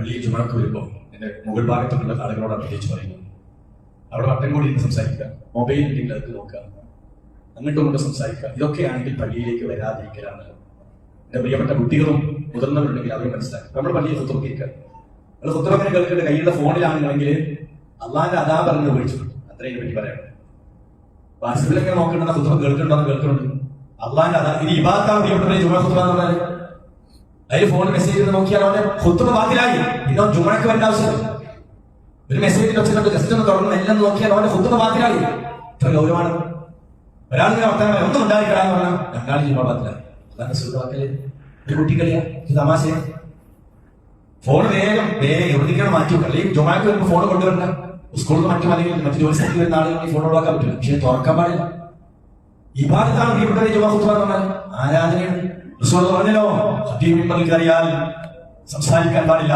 പള്ളിയിൽ ചുമക്ക് വരുമ്പോൾ എന്റെ മുകൾ ഭാഗത്തുള്ള ആളുകളോടാണ് പ്രത്യേകിച്ച് പറയുന്നു അവിടെ വട്ടം കൂടി ഇരുന്ന് സംസാരിക്കുക. മൊബൈൽ ഉണ്ടെങ്കിൽ അത് നോക്കുക. അങ്ങോട്ടും ഇങ്ങോട്ടും സംസാരിക്കുക. ഇതൊക്കെയാണെങ്കിൽ പള്ളിയിലേക്ക് വരാതിരിക്കലാണ്. എന്റെ പ്രിയപ്പെട്ട കുട്ടികളും മുതിർന്നവരുണ്ടെങ്കിൽ അവരും മനസ്സിലാക്കുക നമ്മൾ പള്ളിയിൽ സ്വത്തുറക്കിയിരിക്കുക നിങ്ങൾ കുത്തുറക്കിനെ കേൾക്കേണ്ട കയ്യിലുള്ള ഫോണിലാണെന്നുണ്ടെങ്കിൽ അള്ളാന്റെ അതാ പറഞ്ഞ് വിളിച്ചു അത്രയും പറ്റി പറയാം. വാട്സപ്പിലൊക്കെ നോക്കണ്ട കുത്തുറ കേൾക്കുന്നുണ്ടോ കേൾക്കുന്നുണ്ട് അള്ളാന്റെ അതാ ഇനി ഇബാത്താണ് പ്രിയപ്പെട്ട ജുമ സ്വത്തുറ എന്ന് പറഞ്ഞാൽ അതിൽ ഫോൺ മെസ്സേജ് ചെയ്ത് നോക്കിയാൽ അവന് ഹുത്തുമ ബാത്തിലായി ഇതോ ജുമഴക്ക് വരേണ്ട ആവശ്യമില്ല. ഒരു മെസ്സേജ് വെച്ചിട്ടുണ്ട് ജസ്റ്റ് ഒന്ന് തുറന്ന് എല്ലാം നോക്കിയാൽ അവന്റെ ഹുത്തുമ ബാത്തിലായി ഇത്ര ഗൗരവമാണ്. ഒരാളിങ്ങനെ വർത്തമാനം ഒന്നും ഉണ്ടായിക്കളാന്ന് പറഞ്ഞാൽ രണ്ടാളും ജുമ ബാത്തിലായി അതാണ് സുഖമാക്കൽ ഒരു കുട്ടിക്കളിയാ ഇത് തമാശയാ. ഫോൺ വേഗം വേഗം എവിടേക്കാണ് മാറ്റി വെക്കുക? അല്ലെങ്കിൽ ജുമാക്ക് വരുമ്പോൾ ഫോൺ കൊണ്ടുവരണ്ട. സ്കൂളിൽ മറ്റു അല്ലെങ്കിൽ മറ്റു ജോലി സ്ഥലത്ത് വരുന്ന ആളുകൾ ഫോൺ ഒഴിവാക്കാൻ പറ്റില്ല. പക്ഷേ തുറക്കാൻ പാടില്ല. ഈ ഭാഗത്താണ് പ്രിയപ്പെട്ട എന്ന് പറഞ്ഞാൽ ആരാധനയാണ്. പറഞ്ഞല്ലോ മിമ്പറിൽ കയറിയാൽ സംസാരിക്കാൻ പാടില്ല.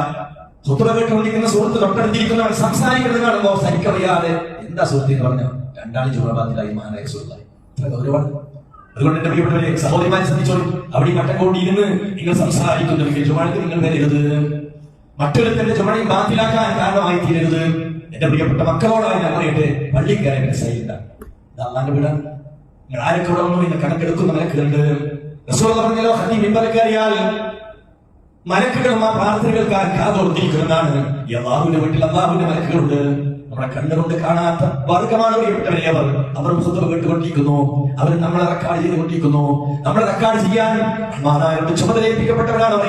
ഖുത്ബ കേട്ടുകൊണ്ടിരിക്കുന്ന സുഹൃത്ത് തൊട്ടടുത്തിരിക്കുന്നവർ സംസാരിക്കുന്നത് കാണുമ്പോൾ തനിക്കറിയാതെ എന്താ സുഹൃത്ത് എന്ന് പറഞ്ഞു രണ്ടാളും ജുമാബാത്തിലായി മഹാനായ സുഹൃത്തായി. ഇത്ര അതുകൊണ്ട് എന്റെ പ്രിയപ്പെട്ടവരെ സഹോദരിമാരെ ശ്രദ്ധിച്ചോളൂ. അവിടെ ഈ മട്ടം കൊണ്ട് ഇരുന്ന് നിങ്ങൾ സംസാരിക്കുന്നുണ്ടെങ്കിൽ ചുമക്ക് നിങ്ങൾ വരരുത്. മറ്റൊരുത്തന്റെ ചുമയും ബാത്തിലാക്കാൻ കാരണമായി തീരരുത് എന്റെ പ്രിയപ്പെട്ട മക്കളോടായി ഞാൻ പറയട്ടെ പള്ളി കയറി സൈല അള്ളാന്റെ വീടാണ് നിങ്ങൾ ആരൊക്കെ ഇവിടെ ഇന്ന് കണക്കെടുക്കുന്ന റസൂൽ പറഞ്ഞല്ലോ ഹദീ മിമ്പറക്കറിയാൽ മലക്കുകളും ആ പ്രാർത്ഥനകൾക്കാർ കാതോർത്തിരിക്കുന്നതാണ് അള്ളാഹുവിന്റെ വീട്ടിൽ അള്ളാഹുവിന്റെ മലക്കുകളുണ്ട്. നമ്മളെ കണ്ണുകൊണ്ട് കാണാത്ത വർഗമാണ് അവർ. അവർ പുസ്തകം കേട്ടുകൊണ്ടിരിക്കുന്നു. അവർ നമ്മളെ റെക്കാർഡ് ചെയ്തുകൊണ്ടിരിക്കുന്നു. നമ്മളെ റെക്കാർഡ് ചെയ്യാൻ മാതാവിനോട് ചുമതലയേൽപ്പിക്കപ്പെട്ടവരാണ് അവർ.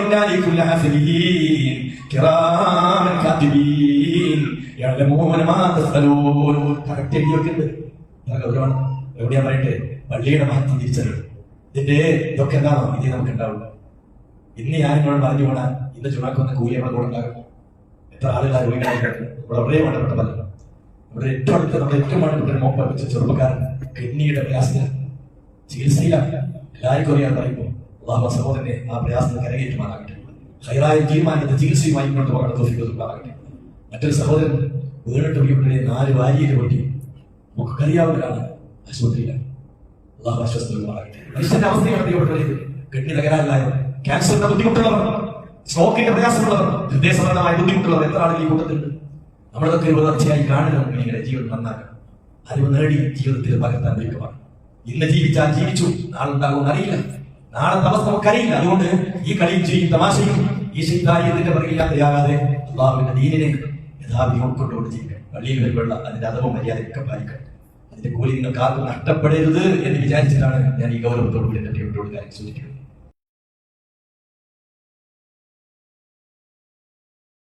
എവിടെയാ പറയട്ടെ പള്ളിയുടെ മഹത്വം തിരിച്ചറിയും ഇതിന്റെ ഇതൊക്കെ എന്താണോ? ഇനി നമുക്ക് ഉണ്ടാവില്ല. ഇന്ന് ഞാൻ നിങ്ങളോട് പറഞ്ഞു പോണ ഇന്ന് ചുണാക്കുന്ന കൂലി നമ്മുടെ കൂടെ ഉണ്ടാകും എത്ര ആളുകളാണ് വീടായിട്ട് ഇവിടെ വളരെ വേണ്ടപ്പെട്ട പലരും. ഇവിടെ ഏറ്റവും അടുത്ത് നമ്മുടെ ഏറ്റവും വേണ്ടപ്പെട്ട മോപ്പ് വെച്ച ചെറുപ്പക്കാരൻ കിഡ്നിയുടെ പ്രയാസത്തിൽ ചികിത്സയിലാണ്. എല്ലാവർക്കും അറിയാൻ പറയുമ്പോൾ അള്ളാഹു സഹോദരനെ ആ പ്രയാസത്തിൽ കരകയറ്റുമാറാകട്ടെ ഹൈറായ തീരുമാനത്തെ ചികിത്സയുമായി മുന്നോട്ട് പോകാൻ തോന്നിക്കൊടുക്കുമാറാകട്ടെ മറ്റൊരു സഹോദരൻ വീണിട്ട് വീട്ടിലെ നാല് വാരിയിൽ പൊട്ടി. നമുക്ക് അറിയാവുന്നതാണ് ആശുപത്രിയിലാണ്. അള്ളാഹു ആശ്വസിക്കുമാറാകട്ടെ മനുഷ്യന്റെ അവസ്ഥയാണ് പ്രിയപ്പെട്ടവരെ കിഡ്നി തകരാറിലായവർ ക്യാൻസറിന്റെ ബുദ്ധിമുട്ടുള്ളവർ സ്ട്രോക്കിന്റെ പ്രയാസമുള്ളവർ ഹൃദയസംബന്ധമായ ബുദ്ധിമുട്ടുള്ളവർ എത്ര ആളുകൾ ഈ കൂട്ടത്തിലുണ്ട് നമ്മളതൊക്കെ തുടർച്ചയായി കാണുക നിങ്ങളുടെ ജീവിതം നന്നാക്കാം. അറിവ് നേടി ജീവിതത്തിൽ പകർത്താൻ ഒരുക്കമാണ്. ഇന്ന് ജീവിച്ചാൽ ജീവിച്ചു നാളെ ഉണ്ടാകുമെന്ന് അറിയില്ല. നാളെ അവസ്ഥ നമുക്കറിയില്ല. അതുകൊണ്ട് ഈ കളിയും ചെയ്യും തമാശയും ഈ ശൈതാര്യത്തിന്റെ പറയില്ലാതെയാകാതെ അള്ളാഹുവിന്റെ ദീനിനെ യഥാവിധി ഉൾക്കൊണ്ടുകൊണ്ട് ജീവിക്കണം. പള്ളിയിൽ വരുമ്പോഴുള്ള അതിന്റെ അതവും മര്യാദയൊക്കെ പാലിക്കണം. അതിന്റെ കൂലി നിങ്ങൾക്ക് ആർക്കും നഷ്ടപ്പെടരുത് എന്ന് വിചാരിച്ചിട്ടാണ് ഞാൻ ഈ ഗൗരവത്തോടുകൂടി എന്റെ ടീമിനോട് കാര്യം സൂചിക്കുന്നത്